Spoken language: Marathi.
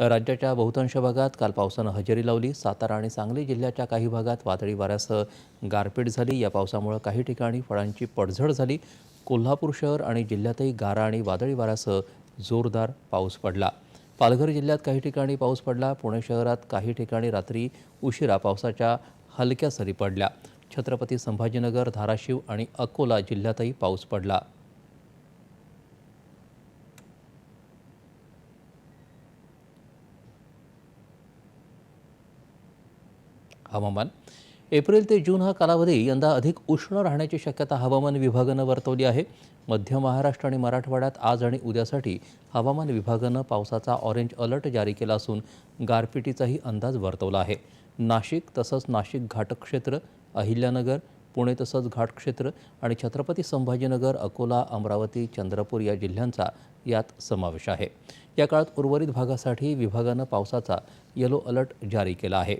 राज्याच्या बहुतांश भागात काल पावसानं हजेरी लावली. सातारा आणि सांगली जिल्ह्याच्या काही भागात वादळी वाऱ्यासह गारपीट झाली. या पावसामुळे काही ठिकाणी फळांची पडझड झाली. कोल्हापूर शहर आणि जिल्ह्यातही गारा आणि वादळी वाऱ्यासह जोरदार पाऊस पडला. पालघर जिल्ह्यात काही ठिकाणी पाऊस पडला. पुणे शहरात काही ठिकाणी रात्री उशिरा पावसाच्या हलक्या सरी पडल्या. छत्रपती संभाजीनगर धाराशिव आणि अकोला जिल्ह्यातही पाऊस पडला. हवामान. एप्रिल ते जून हा कालावधी यंदा अधिक उष्ण राहण्याची शक्यता हवामान विभागानं वर्तवली आहे. मध्य महाराष्ट्र आणि मराठवाड्यात आज आणि उद्यासाठी हवामान विभागानं पावसाचा ऑरेंज अलर्ट जारी केला असून गारपिटीचाही अंदाज वर्तवला आहे. नाशिक तसंच नाशिक घाटक क्षेत्र अहिल्यानगर पुणे तसंच घाट क्षेत्र आणि छत्रपती संभाजीनगर अकोला अमरावती चंद्रपूर या जिल्ह्यांचा यात समावेश आहे. या काळात उर्वरित भागासाठी विभागानं पावसाचा येलो अलर्ट जारी केला आहे.